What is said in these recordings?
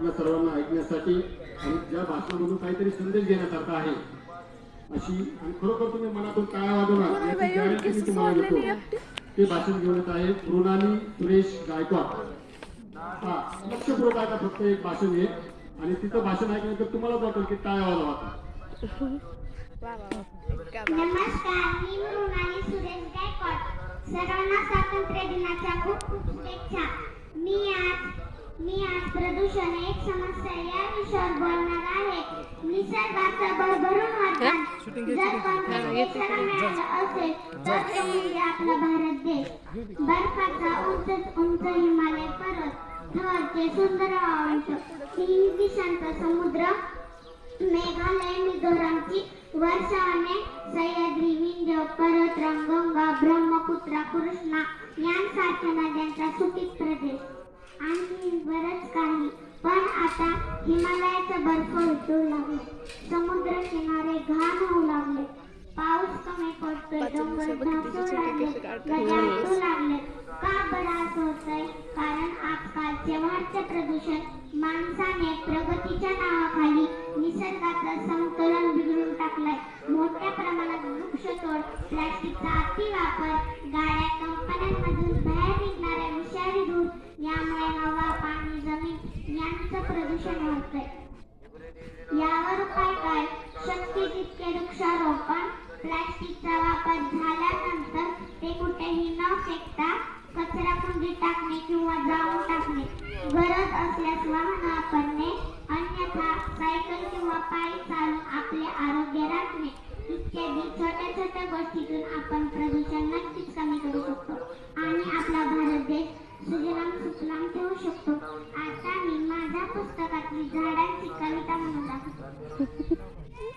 आपल्या सर्वांना ऐकण्यासाठी आणि ज्या भाषणामधून काहीतरी संदेश घेण्यासारखा आहे अशी आणि खरोखर तुम्ही मनातून काय वाजवणार याची guarantee मी तुम्हाला देतो. ते भाषण घेऊन येत आहे मृणाली सुरेश गायकवाड. हा लक्षपूर्वक ऐका फक्त एक भाषण आहे आणि तिचं भाषण ऐकल्यानंतर तुम्हालाच वाटेल की काय आवाज होता. नमस्कार मी मृणाली सुरेश गायकवाड. सर्वांना स्वातंत्र्य दिनाच्या खूप खूप शुभेच्छा. प्रदूषण एक समस्या या विषयावर बोलणार आहे. निसर्गाचं भरभरून वर्धन जर मिळालं असेल तर तो म्हणजे आपला भारत देश. बर्फाचा उंच उंच हिमालय पर्वत. थरचे सुंदर वाळवंट. हिंदी शांत समुद्र मेघालय मिझोरामची वर्षाने सह्याद्री विंध्य पर्वतरांग गंगा ब्रह्मपुत्रा कृष्णा यांसारख्या नद्यांचा सुपीक हिमालयाचा बर्फ विटू लागले. समुद्र किनारे घाण होऊ लागले. पाऊस कमी पडतोय डोंगर ढासू लागले आटू लागले. का बरं असं होतंय? कारण आजकालचे वाढते प्रदूषण माणसाने प्रगतीच्या नावाखाली निसर्गाचं समतोलन बिघडून टाकलंय प्रदूषण होते यावर उपाय काय शक्य तितके वृक्षारोपण प्लास्टिकचा वापर झाल्यानंतर ते कुठेही न फेकता कचरा कुंडीत टाकणे किंवा जाळून टाकणे. गरज असल्यास वाहन वापरणे अन्यथा सायकल किंवा पायी चालून आपले आरोग्य राखणे. इत्यादी छोट्या छोट्या गोष्टीतून आपण प्रदूषण नक्कीच कमी करू शकतो. आणि आपला सुजलाम सुफलाम ठेवू शकतो. आता मी माझ्या पुस्तकातली झाडांची कविता म्हणून दाखवतो.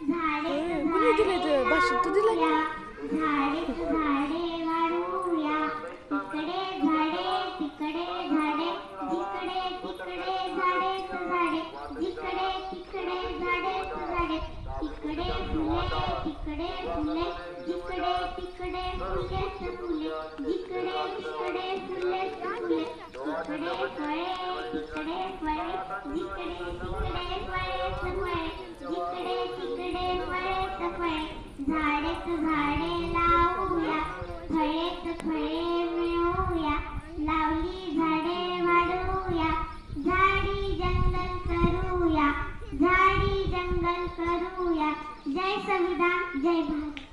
झाडे झाडे झाडे झाडे वाढवूया तिकडे झाडे तिकडे झाडे जिकडे तिकडे झाडेच झाडे जिकडे तिकडे झाडेच झाडे तिकडे फुले तिकडे फुले जिकडे तिकडे फुलेच फुले जिकडे तिकडे फुलेच फुले तिकडे फळे तिकडे फळे जिकडे तिकडे फळेच फळे जिकडे तिकडे फळेच फळे झाडेच झाडे लावूया फळेच फळे मिळवूया लावली झाडे वाढवूया झाडी जंगल करूया झाडी जंगल करूया जय संविधान जय भारत.